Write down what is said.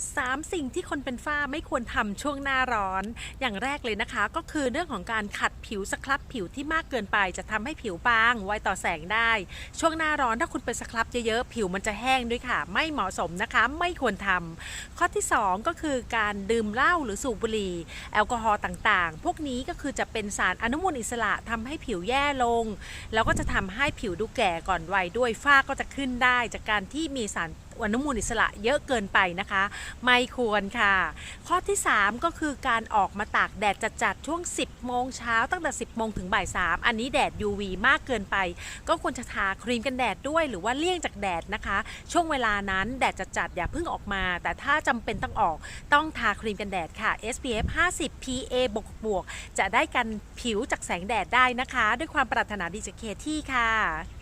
3 สิ่งที่คนเป็นฝ้าไม่ควรทำช่วงหน้าร้อน อย่างแรกเลยนะคะ ก็คือเรื่องของการขัดผิวสครับผิวที่มากเกินไป จะทำให้ผิวบางไวต่อแสงได้ ช่วงหน้าร้อนถ้าคุณไปสครับเยอะๆผิวมันจะแห้งด้วยค่ะ ไม่เหมาะสมนะคะไม่ควรทำข้อที่ 2 ก็คือการดื่มเหล้าหรือสูบบุหรี่แอลกอฮอล์ต่างๆ พวกนี้ก็คือจะเป็นสารอนุมูลอิสระทำให้ผิวแย่ลง แล้วก็จะทำให้ผิวดูแก่ก่อนวัยด้วยฝ้าก็จะขึ้นได้ จากการที่มีสารอนุมูลอิสระเยอะเกินไปนะคะ ไม่ควรค่ะ ข้อที่ 3 ก็คือการออกมาตากแดดจัดๆช่วง 10 โมงเช้าตั้งแต่ 10 โมงถึงบ่าย 3 อันนี้แดด UV มากเกินไป ก็ควรจะทาครีมกันแดดด้วยหรือว่าเลี่ยงจากแดดนะคะ ช่วงเวลานั้นแดดจัดๆอย่าเพิ่งออกมา แต่ถ้าจำเป็นต้องออกต้องทาครีมกันแดดค่ะ SPF 50 PA บวกบวกจะได้กันผิวจากแสงแดดได้นะคะ ด้วยความปรารถนาดีจากเคที่ค่ะ